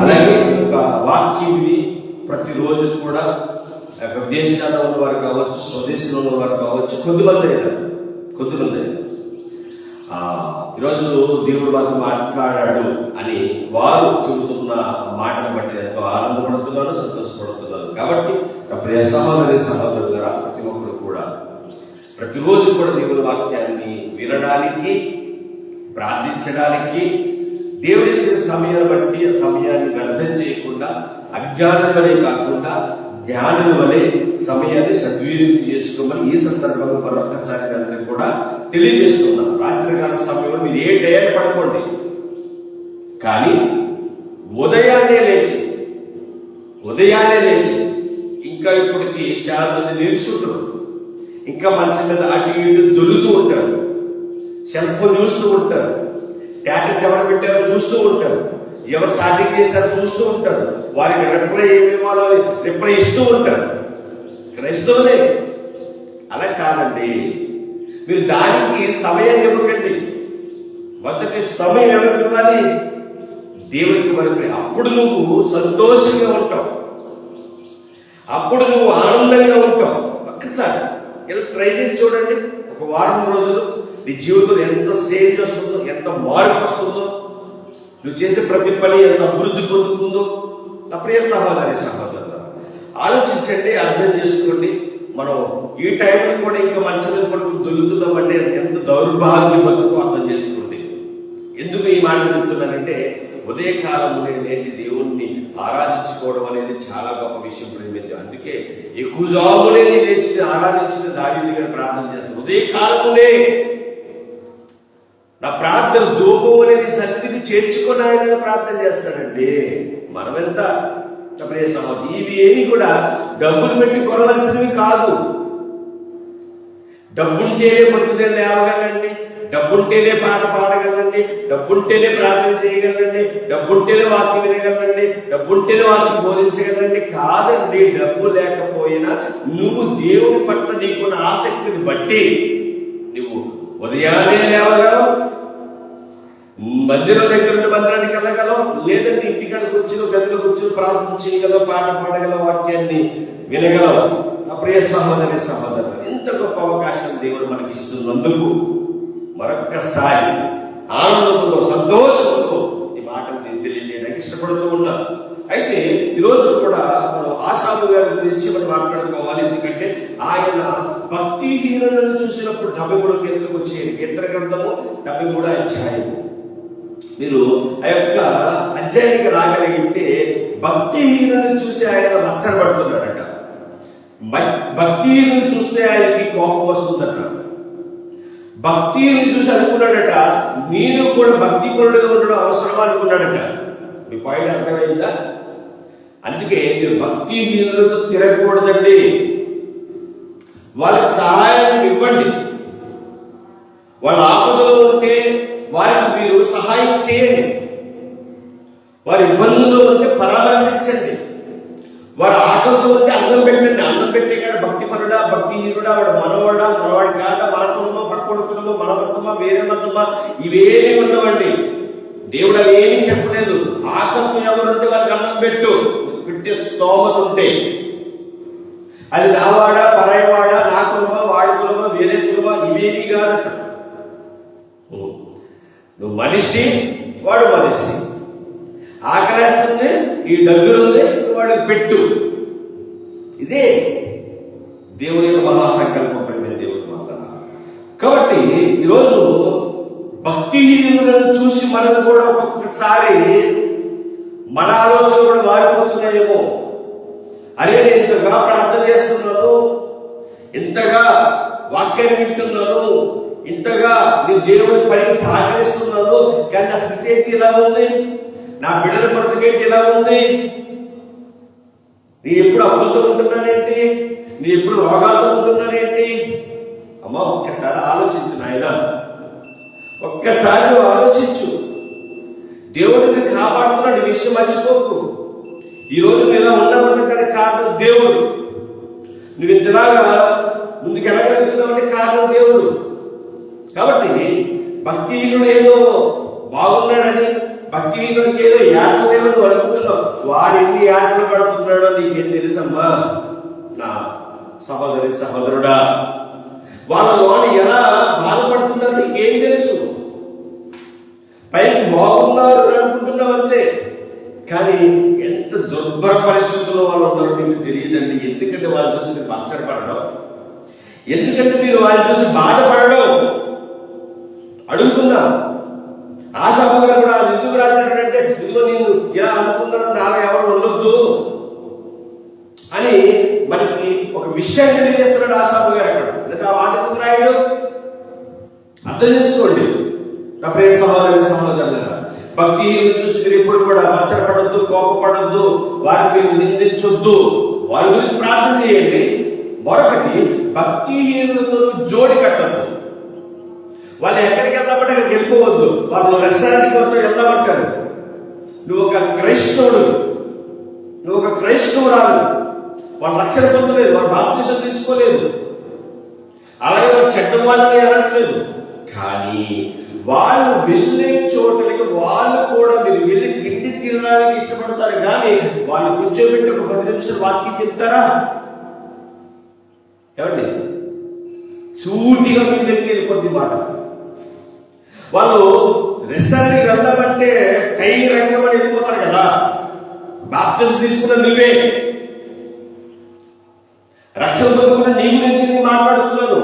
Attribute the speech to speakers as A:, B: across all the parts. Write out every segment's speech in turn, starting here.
A: అలాగే ఒక వాక్యం ప్రతిరోజు కూడా ఆ యొక్క వారు కావచ్చు స్వదేశంలో ఉన్న వారు కావచ్చు కొద్దిమంది అయినా కొద్దిమంది అయినా. ఆ, ఈరోజు దేవుడు మాకు మాట్లాడాడు అని వారు చెబుతున్న మాటను బట్టి ఎంతో ఆనందపడుతున్నాను సంతోషపడుతున్నాను. కాబట్టి నా ప్రియ సహోదరి సహోదరులారా ప్రతి ఒక్కరు కూడా ప్రతిరోజు కూడా దేవుని వాక్యాన్ని వినడానికి ప్రార్థించడానికి దేవుడు ఇచ్చిన సమయాన్ని బట్టి ఆ సమయాన్ని వ్యర్థం చేయకుండా అజ్ఞానం వలె కాకుండా జ్ఞానం వలె సమయాన్ని సద్వినియోగం చేసుకోమని ఈ సందర్భంలో మరొకసారి కనుక కూడా తెలియజేస్తున్నాం రాత్రికాల సమయంలో మీరు ఏ టైర్ పడుకోండి. కానీ ఉదయాన్నే లేచి ఉదయాన్నే లేచి ఇంకా ఇప్పటికి చాలా మంది నిలుచుంటారు. ఇంకా మంచి మీద అటు ఇటు దొరుకుతూ ఉంటారు. సెల్ ఫోన్ చూస్తూ ఉంటారు. స్టేటస్ ఎవరు పెట్టారో చూస్తూ ఉంటారు. ఎవరు సాటింగ్ చేశారో చూస్తూ ఉంటారు. వారికి రిప్లై ఏమి ఇవ్వాలో రిప్లై ఇస్తూ ఉంటారు. క్రైస్తవులే. అలా కాదండి. మీరు దానికి సమయం ఇవ్వకండి. మొదటి సమయం ఎవరికి ఇవ్వాలి? దేవునికి మరి అప్పుడు నువ్వు సంతోషంగా ఉంటావు. అప్పుడు నువ్వు ఆనందంగా ఉంటావు. ఒక్కసారి ఇలా ట్రై చేసి చూడండి. ఒక వారం రోజులు నీ జీవితంలో ఎంత సేవ్ వస్తుందో ఎంత మార్పు వస్తుందో నువ్వు చేసే ప్రతి పని ఎంత అభివృద్ధి పొందుతుందో నా ప్రియ సహోదరి సహోదరు ఆలోచించండి అర్థం చేసుకోండి. మనం ఈ టైంలో కూడా ఇంకా మంచి మీద పడుకుని దొరుకుతున్నామంటే ఎంత దౌర్భాగ్యం బతుకు అర్థం చేసుకోండి. ఎందుకు ఈ మాట చెప్తున్నానంటే ఉదయకాలంలో లేచి దేవుణ్ణి ఆరాధించుకోవడం అనేది చాలా గొప్ప విషయం ప్రేమింది అందుకే ఎక్కువ జాబులే లేచి ఆరాధించిన దాడి గారు ప్రార్థన చేస్తాను ఉదయకాలంలో నా ప్రార్థన దూపం అనేది సన్నిధికి చేర్చుకున్నాయని ప్రార్థన చేస్తాడండి. మనమెంత ప్రియ ఇవి ఏమి కూడా డబ్బులు పెట్టి కొనవలసినవి కాదు. డబ్బుంటేనే పొద్దునే లేవగలండి డబ్బుంటేనే పాట పాడగలండి డబ్బుంటేనే ప్రార్థన చేయగలండి డబ్బుంటేనే వాక్యం వినగలండి డబ్బుంటేనే వాక్యం బోధించగలండి కాదండి. డబ్బు లేకపోయినా నువ్వు దేవుని పట్ల నీకున్న ఆసక్తిని బట్టి ఉదయాన్నే లేవగలవు? మందిరం దగ్గర నుండి మందిరానికి వెళ్ళగలవు? లేదంటే ఇంటికాడ కూర్చుని గదిలో కూర్చుని ప్రార్థన చేయగలవు పాట పాడగలవు వాక్యాన్ని వినగలవు? నా సహోదరి సహోదరు ఎంత గొప్ప అవకాశం దేవుడు మనకి ఇస్తున్నందుకు మరొక్కసారి ఆనందంతో సంతోషంతో ఈ మాటలు నేను తెలియజేయడానికి ఇష్టపడుతూ ఉన్నా. అయితే ఈరోజు కూడా మనం ఆశాము గారి గురించి మనం మాట్లాడుకోవాలి. ఎందుకంటే ఆయన భక్తిహీనులను చూసినప్పుడు డెబ్బై మూడు కిందకు వచ్చే కీర్తన గ్రంథము డెబ్బై మూడు అధ్యాయము మీరు ఆ యొక్క అధ్యాయానికి రాగలిగితే భక్తిహీనులను చూసి ఆయన రచ్చబడుతున్నాడట భక్తిహీనులు చూస్తే ఆయనకి కోపం వస్తుందట. భక్తిని చూసి అనుకున్నాడట నేను కూడా భక్తి పరుడుగా ఉండడం అవసరం అనుకున్నాడట. మీ పాయింట్ అర్థమైందా? అందుకే మీరు భక్తిహీనులతో తిరగకూడదండి. వాళ్ళకి సహాయం ఇవ్వండి. వాళ్ళ ఆపదలో ఉంటే వారికి మీరు సహాయం చేయండి. వారి ఇబ్బందుల్లో ఉంటే పరామర్శించండి. వారి ఆకలితో ఉంటే అన్నం పెట్టండి. అన్నం పెట్టే కాడ భక్తి పరుడా భక్తిహీనుడా వాడు మనవాడా మనవాడు కాదా? మన కుటుంబం మన కొడుకుమా మన మతమా వేరే మతమా ఇవేమీ ఉండవండి. దేవుడు ఏమీ చెప్పలేదు. ఆకలితో ఎవరుంటే వాళ్ళకి అన్నం పెట్టు. పెట్టే స్తోమత ఉంటే. అది రావాడా పరాయవాడా? నువ్వు మనిషి వాడు మనిషి. ఆకలేస్తుంది ఈ దగ్గరుంది వాడికి పెట్టు. ఇదే దేవుని యొక్క మహాసంకల్పం పడిన దేవుని మాట కాబట్టి ఈరోజు భక్తిహీనులను చూసి మనం కూడా ఒక్కొక్కసారి మన ఆలోచన కూడా మారిపోతున్నాయేమో. అరే నేను ఇంతగా ప్రార్థన చేస్తున్నాను ఇంతగా వాక్యం వింటున్నాను ఇంతగా నేను దేవుని పనికి సహకరిస్తున్నావు. కానీ నా స్థితి ఏంటి? ఇలా ఉంది. నా బిడ్డల బ్రతికేంటి ఇలా ఉంది. నీ ఎప్పుడు అప్పులతో ఉంటున్నానేంటి? నీ ఎప్పుడు రోగాలతో ఉంటున్నానేంటి? అమ్మ ఒక్కసారి ఆలోచించు నాయన. ఒక్కసారి నువ్వు ఆలోచించు. దేవుడు నిన్ను కాపాడుతున్నాడు. ఈ విషయం మర్చిపోకు. ఈ రోజు నువ్వు ఇలా ఉన్నావు కదా కారణం దేవుడు. నువ్వు ఇంతలాగా ముందుకు వెళ్ళగలుగుతున్నావు అంటే కారణం దేవుడు. కాబట్టి భక్తిహీనుడు ఏదో బాగున్నాడని భక్తిహీనుడికి ఏదో యాత్ర దేవుడు అనుకుంటున్నావు వాడు ఎన్ని యాత్రలు పడుతున్నాడో నీకేం తెలుసమ్మా? నా సహోదరి సహోదరుడా వాళ్ళ ఎలా బాధపడుతున్నారో నీకేం తెలుసు? పైకి బాగున్నారు అనుకుంటున్నావు అంతే. కానీ ఎంత దుర్భర పరిస్థితుల్లో వాళ్ళు ఉన్నారో మీకు తెలియదండి. ఎందుకంటే వాళ్ళు చూసి మీరు పడడం ఎందుకంటే మీరు వాళ్ళు చూసి బాధపడడం అడుగుతున్నా ఆ గారు కూడా ఎందుకు రాశాడంటే ఇదిగో నేను ఇలా అనుకున్నాను నాలో ఎవరు ఉండొద్దు అని మనకి ఒక విషయాన్ని తెలియజేస్తున్నాడు ఆశాబు గారు అక్కడ. లేదా ఆ మాట ఎందుకు రాయడు? అర్థం చేసుకోండి. నా ప్రేమ సహోదరు సహోదరు భక్తి చూసి ఇప్పుడు కూడా మచ్చరపడద్దు కోపపడద్దు వారిని మీరు నిందించొద్దు. వారి గురించి ప్రార్థన చేయండి. మరొకటి భక్తిహీనులతో జోడి కట్టద్దు. వాళ్ళు ఎక్కడికి వెళ్దామంటే అక్కడికి వెళ్ళిపోవద్దు. వాళ్ళు రెస్టారెంట్కి వద్ద వెళ్దామంటారు నువ్వు ఒక క్రైస్తవుడు. నువ్వు ఒక క్రైస్తవురాలు. వాళ్ళు రక్షణ పొందలేదు. వాళ్ళు బాప్తీసం తీసుకోలేదు. అలాగే వాళ్ళు చెడ్డ వాళ్ళని అనట్లేదు కానీ వాళ్ళు వెళ్ళే చోటలకి వాళ్ళు కూడా మీరు వెళ్ళి తిండి తినడానికి ఇష్టపడతారు. కానీ వాళ్ళు కూర్చోబెట్టి ఒక పది నిమిషాలు వాక్యం చెప్తారా? ఏమండి? సూటిగా మీ దగ్గరికి వెళ్ళిపోద్ది మాట. వాళ్ళు రెస్టారెంట్కి వెళ్దామంటే టై అని వెళ్ళిపోతారు కదా. బాప్తిజం తీసుకున్న నువ్వే. రక్షణ పొందుకున్న నీ గురించి నేను మాట్లాడుతున్నాను.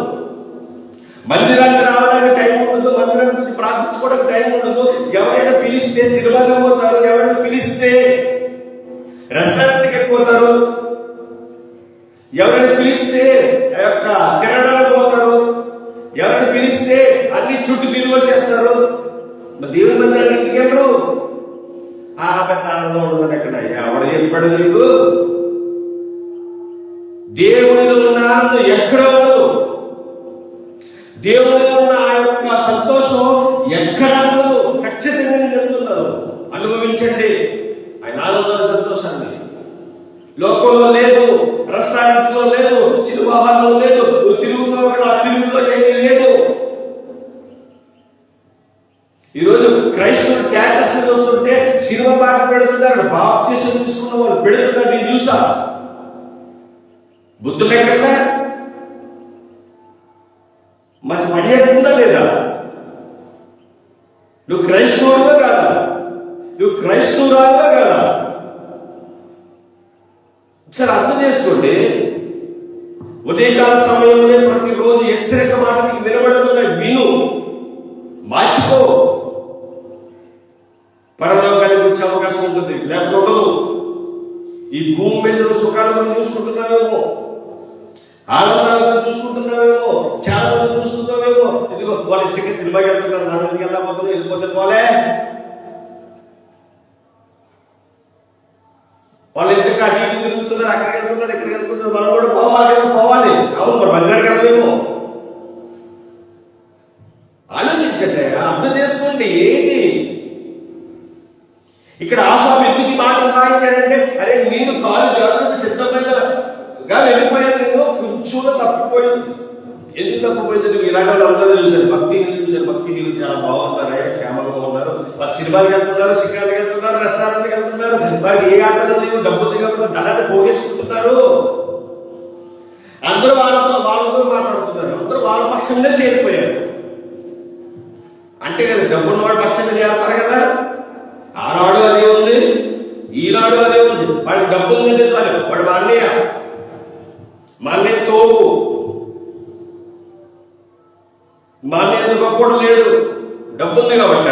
A: మందిరానికి రావడానికి టైం ఉండదు మందిరం గురించి ప్రార్థించుకోవడానికి టైం ఉండదు. ఎవరైనా పిలిస్తే సినిమాకి పోతారు ఎవరైనా పిలిస్తే రెస్టారెంట్కి వెళ్ళిపోతారు ఎవరైనా పిలిస్తే ఆ యొక్క తినడానికి పోతారు. ఎవరిని పిలిస్తే అన్ని చుట్టూ తిరిగి వచ్చేస్తారు? దేవుని మందిరానికి వెళ్ళరు? ఆ పెద్ద ఆనందం ఉండదు అక్కడ ఎవడు చెప్పాడు నీకు? దేవునిలో ఉన్న ఆనందం ఎక్కడ ఉండదు? దేవునిలో ఉన్న ఆ యొక్క సంతోషం ఎక్కడ ఉండదు? ఖచ్చితంగా చెప్తున్నారు అనుభవించండి. ఆయన ఆనందం సంతోషాన్ని. లోకంలో లేదు రెస్టారెంట్లో లేదు సినిమా హాల్లో లేదు నువ్వు తిరుగుతావు అక్కడ ఆ తిరుగులో ఏమీ లేదు ఈరోజు క్రైస్తవులు క్యాటస్ వస్తుంటే సినిమా పాట పెడుతున్నారు బాప్తీసం తీసుకున్న వాళ్ళు పెడుతున్నారు నేను చూసా బుద్ధు లేకుండా మరి మర్యాద ఉందా లేదా నువ్వు క్రైస్తవుడుగా కాదా నువ్వు క్రైస్తవురాలుగా కాదా ఒకసారి అర్థం చేసుకోండి ఉదయకాల సమయంలో ప్రతిరోజు హెచ్చరిక మాట మీకు వినబడుతున్న విను మార్చుకో పరలోకానికి వచ్చే అవకాశం ఉంటుంది లేకపోతే ఉండదు ఈ భూమి మీద సుఖాలను చూసుకుంటున్నావేమో? ఆనందాలను చూసుకుంటున్నావేమో? చాలా మంది చూస్తున్నావేమో ఇదిగో వాళ్ళు ఇచ్చక సినిమాకి వెళ్తున్నారు నా మీదకి వెళ్ళకపోతున్నా వెళ్ళిపోతే పోలే. వాళ్ళు ఇచ్చక అటు ఇటు తిరుగుతున్నారు అక్కడికి వెళ్తున్నారు ఇక్కడికి వెళ్తున్నారు. మనం కూడా పోవాలి పోవాలి. అవును మరి మందిరానికి వెళ్తామేమో ఆలోచించండి అర్థం చేసుకోండి ఏంటి? ఇక్కడ ఆశ ఎందుకు ఈ మాటలు రాయించాడంటే అరే నేను కాలు జాగ్రత్త సిద్ధమైనగా వెళ్ళిపోయాను నేను కొంచెం తప్పిపోయింది ఎందుకు తప్పిపోయింది నువ్వు ఇలాగ అందరూ చూశాను భక్తి చూశాను చూశారు? భక్తి నీళ్ళు చాలా బాగుంటారా? క్షేమంగా ఉన్నారు. వాళ్ళు సినిమాకి వెళ్తున్నారు షికార్కి వెళ్తున్నారు రెస్టారెంట్కి వెళ్తున్నారు. వారికి ఏ ఆటలు లేవు? డబ్బులు దిగకుండా ధనాన్ని పోగేసుకుంటున్నారు. అందరూ వాళ్ళతో వాళ్ళతో మాట్లాడుతున్నారు. అందరూ వాళ్ళ పక్షంగా చేరిపోయారు. అంటే కదా డబ్బున్న వాడి పక్షంగా చేస్తారు కదా. ఆనాడు అదే ఉంది ఈనాడు అదే ఉంది. వాడి డబ్బులు ఉందంటే చాలు. వాడు మా అన్నయ్య మా అన్నయ్య తోపు మా అన్నయ్య ఎందుకు గొప్పడు లేడు డబ్బు ఉంది కాబట్టి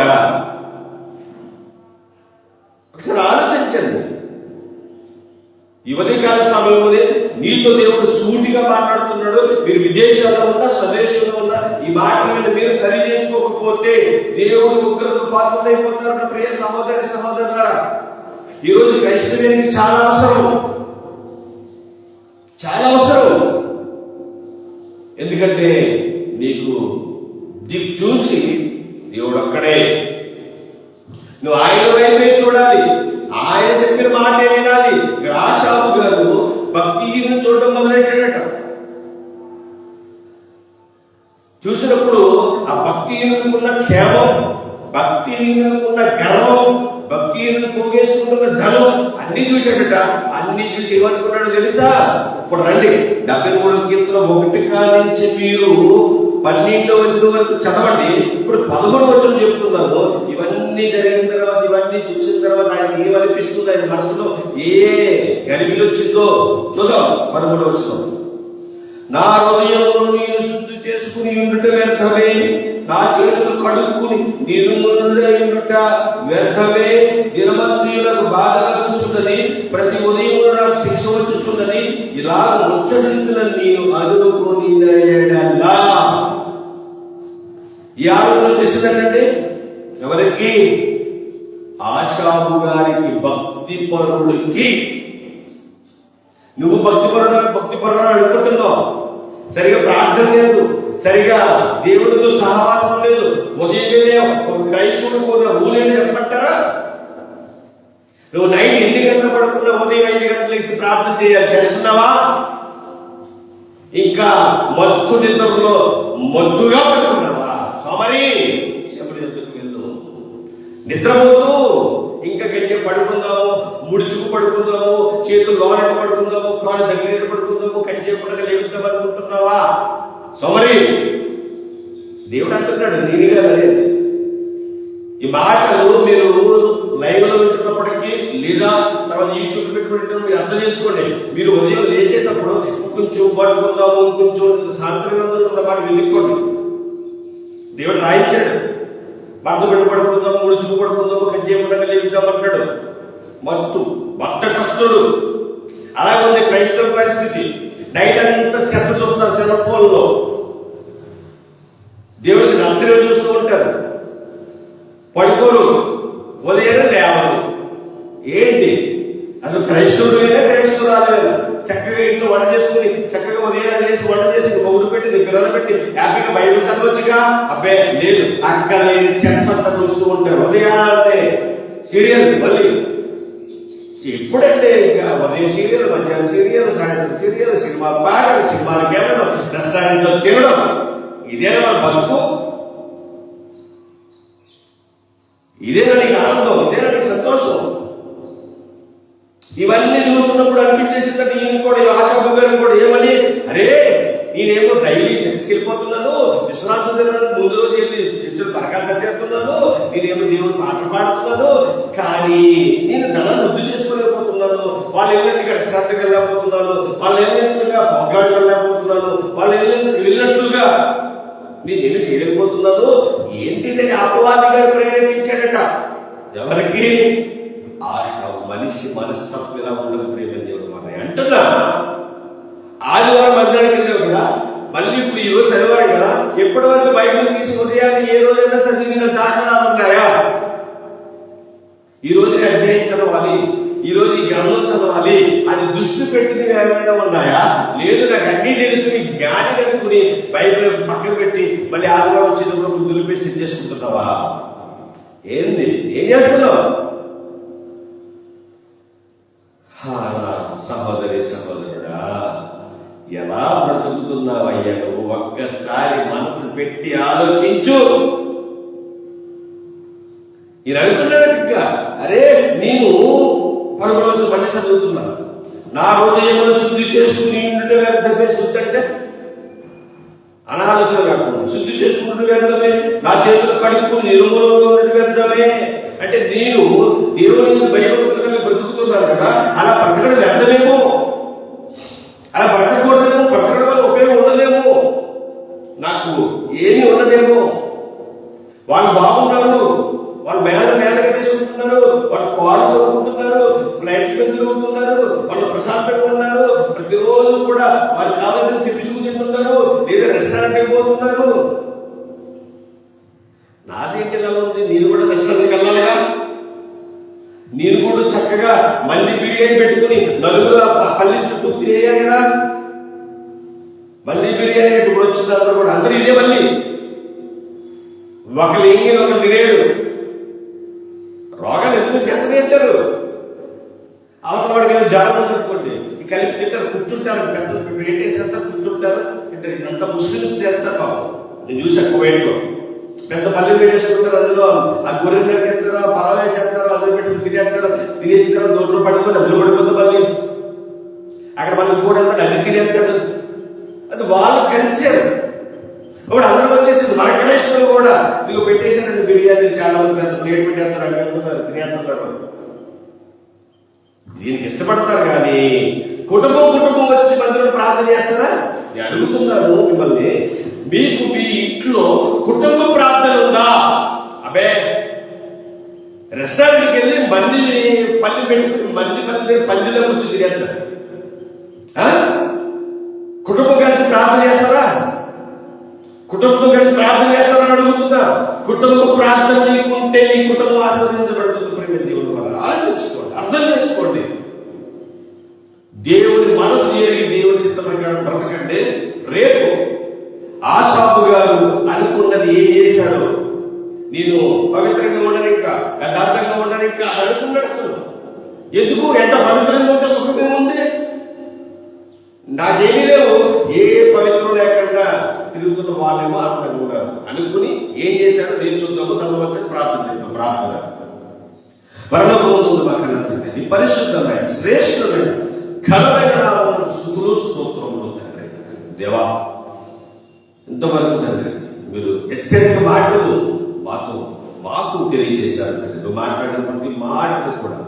A: ఒకసారి ఆలోచించండి యువతి కాల సమయంలోనే నీతో దేవుడు సూటిగా మాట్లాడుతున్నాడు మీరు విదేశాల్లో ఉన్నా స్వదేశంలో ఉన్నా ఈ మాటలను మీరు సరి చేసుకోకపోతే దేవుడు ఉగ్రత పాత్రలైపోతారు నా ప్రియ సహోదరి సహోదరుల ఈరోజు క్రైస్తవ్యానికి చాలా అవసరం. చాలా అవసరం. ఎందుకంటే ఏమనుకున్నాడు తెలుసా? ఇప్పుడు రండి. డెబ్బై మూడు కీర్తన ఒకటి కానించి మీరు పన్నెండో వచ్చిన వరకు చదవండి. ఇప్పుడు పదమూడు వచ్చిన చెప్తున్నాను ఇవన్నీ జరిగిన తర్వాత ఇవన్నీ చూసిన తర్వాత ఆయన ఏమనిపిస్తుంది? ఆయన మనసులో ఏ గలిగిలు వచ్చిందో చూద్దాం పదమూడు వచ్చిన నా హృదయంలో నేను శుద్ధి చేసుకుని ఉండటం వ్యర్థమే. నా చేతులు కడుక్కుని నిర్మలుడై వ్యర్థమే దినమంత్రులకు బాధ కలుగుతుందని ప్రతి ఉదయం నాకు శిక్ష వచ్చుచున్నది. ఇలా ముచ్చరించిన నేను అనుకోని ఈ ఆలోచన చేసిందంటే ఎవరికి? ఆశాబు గారికి భక్తి పరుడికి. నువ్వు భక్తి పరుడు భక్తి పరుడు అనుకుంటున్నావు. సరిగా ప్రార్థన లేదు. సరిగా దేవుడితో సహవాసం లేదు. ఉదయమే ఒక క్రైస్తవుడు కూడా ఊరేనే చెప్పంటారా నువ్వు నైట్ ఎన్ని గంటలు పడుకున్నా ఉదయం ఐదు గంటలకి ప్రార్థన చేయాలి. చేస్తున్నావా? ఇంకా మత్తు నిద్రలో మత్తుగా పడుకున్నావా? సోమరి శబరి వెళ్ళు. నిద్రపోతూ ఇంకా గట్టిగా పడుకుందాము ముడుచుకు పడుకుందాము చేతులు లోనట్టు పడుకుందాము కాళ్ళు దగ్గర పడుకుందాము కంచె పడక లేపుతాం అనుకుంటున్నావా? సోమరి దేవుడు అంటున్నాడు నేనుగా లేదు. ఈ మాటలు మీరు లైవ్లో వింటున్నప్పటికీ లేదా తర్వాత యూట్యూబ్ పెట్టుకుంటే మీరు అర్థం చేసుకోండి. మీరు ఉదయం లేచేటప్పుడు కొంచెం పడుకుందాము కొంచెం సాయంత్రం ఉన్న మాట వెళ్ళుకోండి దేవుడు రాయించాడు. భర్త పెట్టి పడుకుందాం ముడుచుకు పడుకుందాము కజ్జేయకుండా లేపుదాం అంటాడు మత్తు భక్త కష్టడు అలాగే ఉంది క్రైస్తవ పరిస్థితి. నైట్ అంతా చెత్త చూస్తారు సెల్ ఫోన్ దేవుడికి నచ్చగా చూస్తూ ఉంటారు. పడుకోరు. ఉదయం లేవాలి. ఏంటి? అసలు క్రైస్తవుడైనా క్రైస్తవురాలైనా చక్కగా ఇంట్లో వంట చేసుకుని చక్కగా ఉదయం చేసి వంట చేసి మొగుడు పెట్టి నీ పిల్లలు పెట్టి హ్యాపీగా బయట చదవచ్చుగా? అబ్బే లేదు. అక్కడ లేని చెత్త అంతా చూస్తూ ఉంటారు. ఉదయాన్నే. సీరియల్ మళ్ళీ. ఎప్పుడంటే ఇంకా ఉదయం సీరియల్ మధ్యాహ్నం సీరియల్ సాయంత్రం సీరియల్ సినిమా పాటలు సినిమాలకు వెళ్ళడం రెస్టారెంట్లో తినడం. ఇదేనా మన బతుకు. ఇదేనా నీకు ఆనందం ఇదేనా నీకు సంతోషం. ఇవన్నీ చూస్తున్నప్పుడు అనిపించేసింది ఈయన కూడా ఈ గారు కూడా ఏమని అరే నేనేమో డైలీ చర్చికి వెళ్ళిపోతున్నాను విశ్రాంతి ముందు రోజు వెళ్ళి చర్చలు బాగా సరిచేస్తున్నాను నేనేమో దేవుడు పాటలు పాడుతున్నాను కానీ వాళ్ళు వెళ్ళినట్టుగా వాళ్ళు వెళ్ళినట్టుగా పొగ్గాడికి వెళ్ళకపోతున్నాను వాళ్ళు వెళ్ళిన వెళ్ళినట్లుగా నేను ఏమి చేయలేకపోతున్నాను ఏంటిదని అపవాదిగా ప్రేరేపించాడట? ఎవరికి? ఆశ మనిషి మనస్తత్వం ఉండదు ప్రేమ దేవుడు మన అంటున్నా? ఆదివారం మందిరానికి వెళ్ళావు కదా మళ్ళీ ఇప్పుడు ఈ రోజు శనివారం కదా ఎప్పటి వరకు బైబిల్ తీసి ఉదయాన్ని ఏ రోజైనా చదివిన దాఖలాలు ఉన్నాయా? ఈ రోజు అధ్యయనం చదవాలి ఈ రోజు ఈ గ్రంథం చదవాలి. అది దృష్టి పెట్టినవి ఏమైనా ఉన్నాయా? లేదు నాకు అన్ని తెలుసుని జ్ఞాని అనుకుని బైబిల్ పక్కన పెట్టి మళ్ళీ ఆదిగా వచ్చినప్పుడు దులిపేసి చేసుకుంటున్నావా? ఏంది? ఏం చేస్తున్నావు? సహోదరి సహోదరుడా ఎలా బ్రతుకుతున్నావయ్యా నువ్వు? ఒక్కసారి మనసు పెట్టి ఆలోచించు. నేను అనుకున్నాడు ఇంకా అరే నేను పదమూడు రోజులు మళ్ళీ చదువుతున్నాను నా హృదయమును శుద్ధి చేసుకుని ఉండుట వ్యర్థమే శుద్ధి అంటే అనాలోచన కాకుండా. శుద్ధి చేసుకుంటే వ్యర్థమే నా చేతులు కడుక్కు నిర్మూలంగా ఉండటం వ్యర్థమే. అంటే నేను దేవుని భయభక్తులుగా బ్రతుకుతున్నాను కదా అలా బ్రతకడం వ్యర్థమేమో? అలా పట్టకూడదేమో పట్టడం వల్ల ఉపయోగం ఉండదేమో? నాకు ఏమీ ఉండదేమో? వాళ్ళు బాగున్నారు వాళ్ళు మేళ మేళ కట్టేసుకుంటున్నారు. వాళ్ళు కారు తొక్కుంటున్నారు ఫ్లైట్ మీద తిరుగుతున్నారు. వాళ్ళు ప్రశాంతంగా ఉన్నారు ప్రతిరోజు కూడా వాళ్ళు కావాల్సిన తిప్పించుకు తింటున్నారు. లేదా రెస్టారెంట్కి పోతున్నారు. నాదేంటి ఎలా ఉంది? నేను కూడా రెస్టారెంట్కి వెళ్ళాలిగా. నేను కూడా చక్కగా మళ్ళీ బిర్యానీ పెట్టుకుని నలుగురు ఆ పల్లి చుట్టూ తిరిగాను కదా. మళ్ళీ బిర్యానీ ఇప్పుడు వచ్చిన కూడా అందరూ ఇదే మళ్ళీ. ఒకళ్ళు ఏం ఒకళ్ళు తినేడు రోగాలు ఎందుకు చేస్తూనే ఉంటారు అవతల వాడికి ఏదో జ్వరం ఉందనుకోండి కలిపి తింటారు కూర్చుంటారు పెద్ద పెట్టేసేంత కూర్చుంటారు. అంటే ఇదంతా ముస్లిమ్స్ చేస్తారు పాపం. నేను చూసా కువైట్లో పెద్ద పల్లె పెట్టేసుకుంటారు అందులో ఆ గొర్రె నరికేస్తారు ఆ పొలం వేసేస్తారు అందులో పెట్టి తినేస్తారు తినేసిన దొడ్లు పడిపోతే అందులో పడిపోతుంది మళ్ళీ అక్కడ మళ్ళీ కూడా అది తినేస్తాడు. అది వాళ్ళు కలిసారు. ఇప్పుడు అందరూ వచ్చేసి మన గణేశ్వరులు కూడా మీకు పెట్టేసారండి బిర్యానీ చాలా మంది పెద్ద ప్లేట్ పెట్టేస్తారు అక్కడ వెళ్తున్నారు తినేస్తున్నారు దీనికి ఇష్టపడతారు కానీ కుటుంబం కుటుంబం వచ్చి మందిరం ప్రార్థన చేస్తారా? అడుగుతున్నారు అడుగుతున్నాను మిమ్మల్ని. మీకు మీ ఇంట్లో కుటుంబ ప్రార్థన ఉందా? అబే రెస్టారెంట్కి వెళ్ళి మందిని పల్లి పెట్టుకుని మంది మంది పల్లిలో కూర్చొని తినేస్తారు. ఆ? కుటుంబం కలిసి ప్రార్థన చేస్తారా? కుటుంబం కలిసి ప్రార్థన చేస్తామని అడుగుతుందా? కుటుంబం ప్రార్థన నీకుంటే నీ కుటుంబం ఆశ్రయించబడుతుంది ప్రేమ దేవుడు వల్ల. ఆలోచించుకోండి అర్థం చేసుకోండి. దేవుని మనసు ఎరిగి దేవుని చిత్త ప్రకారం బ్రతకండి రేపు ఆశాపు గారు అనుకున్నది ఏం చేశాడు నేను పవిత్రంగా ఉండనిక యథార్థంగా ఉండనిక అని అనుకున్నాడు ఎందుకు? ఎంత పవిత్రంగా ఉంటే సుఖంగా ఉంది నాకేమీ లేవు. ఏ పవిత్రం లేకుండా తిరుగుతున్న వాళ్ళేమో ఆనందంగా ఉన్నారు అనుకుని ఏం చేశాడో నేను చూద్దాము తర్వాత ప్రార్థన చేద్దాం ప్రార్థన. పరలోకముందు మాకు తండ్రి పరిశుద్ధమైన శ్రేష్ఠమైన ఘనమైన నామమున స్థుతులు స్తోత్రములు తండ్రి. దేవా ఇంతవరకు తండ్రి మీరు హెచ్చరిక మాటలు మాతో మాకు తెలియజేశారు తండ్రి. నువ్వు మాట్లాడిన ప్రతి మాటలు కూడా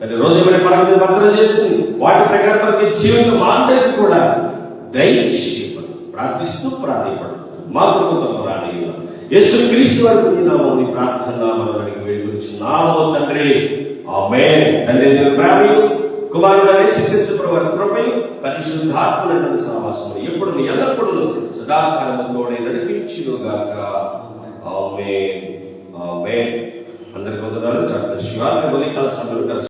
A: తండ్రి రోజుమైన పరంగా భద్రం చేసుకుని వాటి ప్రకారం ప్రతి జీవితం మా అందరికీ కూడా దయచేసి ప్రార్థిస్తూ ప్రాధాన్యపడు మా కుటుంబం రాని యేసు క్రీస్తు వారి నీ నామని ప్రార్థన మనకి వేడుకొచ్చున్నాము తండ్రి. ఆమె తండ్రి దేవుని ప్రేమయు కుమారుడు యేసుక్రీస్తు ప్రభు వారి కృపయు పరిశుద్ధాత్మల సహవాసము ఎప్పుడు నీ ఎల్లప్పుడూ సదాకాలము తోడే నడిపించుగాక ఆమె ఆమె అందరికి వందనాలు. డాక్టర్ శివాన్ని ఉదయకాల సమయంలో కలిసి